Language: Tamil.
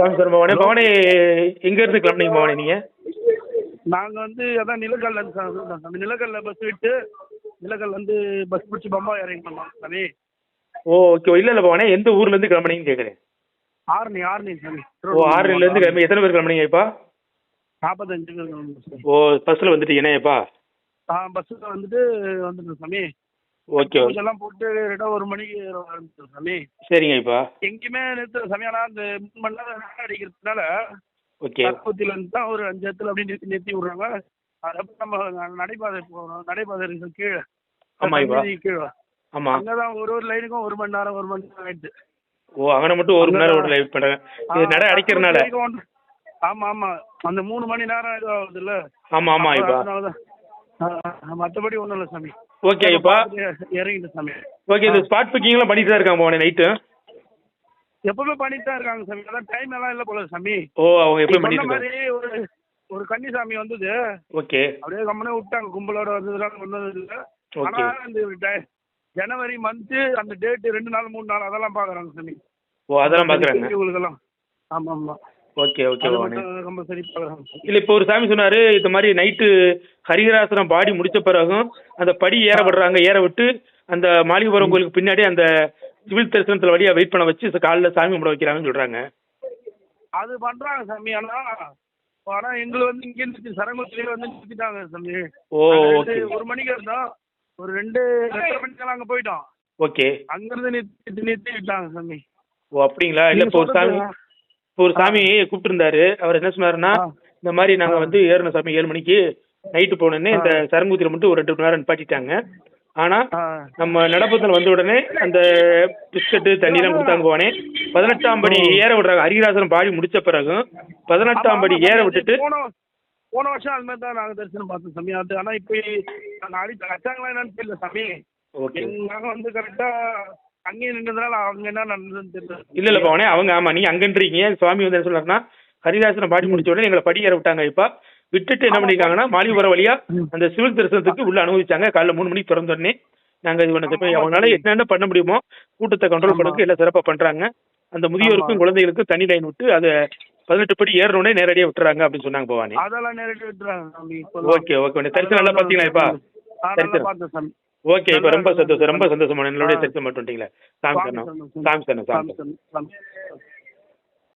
சாமி சார் பவானி பவானி எங்கேருந்து கிளம்புனீங்க பவானி நீங்கள் நாங்க வந்து அதான் நிலக்கல்ல சாமி நிலக்கல்ல பஸ் விட்டு நிலக்கல் வந்து பஸ் பிடிச்சி பம்பாய் இறங்கிட்டோம் சாமி. ஓ ஓகே இல்லை இல்லை பவானி எந்த ஊர்லேருந்து கிளம்புனீங்கன்னு கேட்குறேன் ஆர்னி ஆர்னி சாமி. ஓ ஆறுலேருந்து கிளம்பி எத்தனை பேர் கிளம்புனீங்க இப்போ? நாற்பத்தஞ்சு பேர் கிளம்புனோம் ஓ பஸ்ஸில் வந்துட்டீங்கண்ணே இப்போ? ஆ பஸ்ஸில் வந்துட்டு வந்துட்டோம் சாமி. ஓகே இதெல்லாம் போட்டு ரெண்டாக ஒரு மணிக்கு ஆரம்பிச்சோம் சாமி. சரிங்க இப்போ எங்கேயுமே நிறுத்துற சாமி. ஆனால் அந்த மூணு மணி நேரம் நேரம் அடிக்கிறதுனால ஓகே. தற்பூத்தில இருந்து தான் ஒரு அஞ்சு இடத்துல அப்படியே நிறுத்தி நிறுத்தி விடுறாங்க. அதுக்கப்புறம் நம்ம நடைபாதை போகிறோம் நடைபாதை இருக்கு கீழே. ஆமா, இப்ப. தண்ணி கீழே. ஆமாம் அங்கதான் ஒரு ஒரு லைனுக்கும் ஒரு மணி நேரம் ஒரு மணி நேரம் ஆயிடுது ஓ அங்கே மட்டும் ஒரு மணி நேரம் ஒரு லைவ் பண்ணுறேன் இது நடை அடிக்கிறனால ஆ, ஒன்று- ஆமா ஆமா. அந்த மூணு மணி நேரம் இது ஆகுதுல்ல. ஆமாம் ஆமாம் இப்போ மத்தபடி ஒண்ணும் இல்ல சாமி. ஓகே இப்போ இறங்கிட்டு சாமி. ஓகே இந்த ஸ்பாட் புக்கிங்லாம் பண்ணிட்டு தான் இருக்காங்க பவானி நைட்டு எப்பவுமே பண்ணிட்டு தான் இருக்காங்க சாமி. அதான் டைம் எல்லாம் இல்ல போல சாமி. ஓ அவங்க சொன்ன பண்ணிட்டு மாதிரி ஒரு ஒரு கன்னிசாமி வந்தது. ஓகே அப்படியே கம்மனே விட்டாங்க கும்பலோட வந்ததுலாம் ஒன்றும் இல்லை. Okay. ஆனா இந்த ஜனவரி மந்த் அந்த டேட் ரெண்டு நாள் மூணு நாள் அதெல்லாம் பாக்குறாங்க சாமி. ஓ அதெல்லாம் பார்க்குறாங்க இவங்களுக்கெல்லாம் ஆமா ஆமா ஓகே ஓகே கம்பல்சரி இல்லை இப்போ ஒரு சாமி சொன்னார் இந்த மாதிரி நைட்டு ஹரிஹராசனம் பாடி முடிச்ச பிறகும் அந்த படி ஏற விடுறாங்க ஏற விட்டு அந்த மாளிகைபுரம் கோயிலுக்கு பின்னாடி அந்த சிவில் தரிசனத்தில் வழியாக வெயிட் பண்ண வச்சு காலைல சாமி கும்பிட வைக்கிறாங்கன்னு சொல்கிறாங்க அது பண்றாங்க சாமி ஆனா ஆனா எங்களை வந்து இங்க இருந்து சரங்குத்திலே வந்து நிறுத்திட்டாங்க சாமி. ஓ ஒரு மணிக்கு இருந்தோம் ஒரு ரெண்டு ரெண்டரை மணிக்கெல்லாம் அங்க போயிட்டோம். ஓகே. அங்கிருந்து நிறுத்தி நிறுத்தி விட்டாங்க சாமி. ஓ அப்படிங்களா? இல்லை இப்போ ஒரு சாமி ஒரு சாமி கூப்பிட்டுருந்தாரு. அவர் என்ன சொன்னாருன்னா. இந்த மாதிரி நாங்கள் வந்து ஏறின சாமி ஏழு மணிக்கு. நைட்டு போனோடனே இந்த சரங்குத்தியில் மட்டும் ஒரு ரெண்டு மணி நேரம் நிப்பாட்டிட்டாங்க. ஆனால் ஆ. நம்ம நடப்பத்தில் வந்த உடனே அந்த பிஸ்கட்டு தண்ணிலாம் கொடுத்தாங்க போனே பதினெட்டாம் படி ஏற விடுறாங்க. ஹரிராசனம் பாடி முடிச்ச பிறகு பதினெட்டாம் படி ஏற விட்டுட்டு போன வருஷம் அது மாதிரி தான் நாங்க தரிசனம் பார்த்தோம் சாமி. அது ஆனா இப்ப நாங்க அடி அடிச்சாங்களா என்னன்னு தெரியல சாமி. ஓகே. நாங்க வந்து கரெக்டா அங்கேயே நின்றதுனால அவங்க என்ன நடந்ததுன்னு தெரியல. இல்ல இல்ல பவனே அவங்க ஆமா நீங்க அங்கன்றீங்க சுவாமி வந்து என்ன சொல்றாருன்னா ஹரிதாசனம் பாடி முடிச்ச உடனே எங்களை படி ஏற விட்டாங்க இப்ப விட்டுட்டு என்ன பண்ணிருக்காங்கன்னா மாலிபுரம் வழியா அந்த சிவில் தரிசனத்துக்கு உள்ள அனுமதிச்சாங்க. காலைல மூணு மணிக்கு திறந்த உடனே நாங்க இது பண்ணது அவங்களால என்னென்ன பண்ண முடியுமோ கூட்டத்தை கண்ட்ரோல் பண்ணக்கு எல்லாம் சிறப்பா பண்றாங்க. அந்த முதியோருக்கும் குழந்தைகளுக்கும் தனி லைன் விட்டு அதை பதினெட்டு படி ஏறின உடனே நேரடியா விட்டுறாங்க அப்படின்னு சொன்னாங்க பவானி. அதெல்லாம் நேரடி விட்டுறாங்க ஓகே ஓகே தரிசனம் நல்லா பாத்தீங்களா இப்ப? ஓகே இப்ப ரொம்ப சந்தோஷம் ரொம்ப சந்தோஷம் என்னுடைய தரிசனம் மட்டும் சாமி சுவாமி சரணம்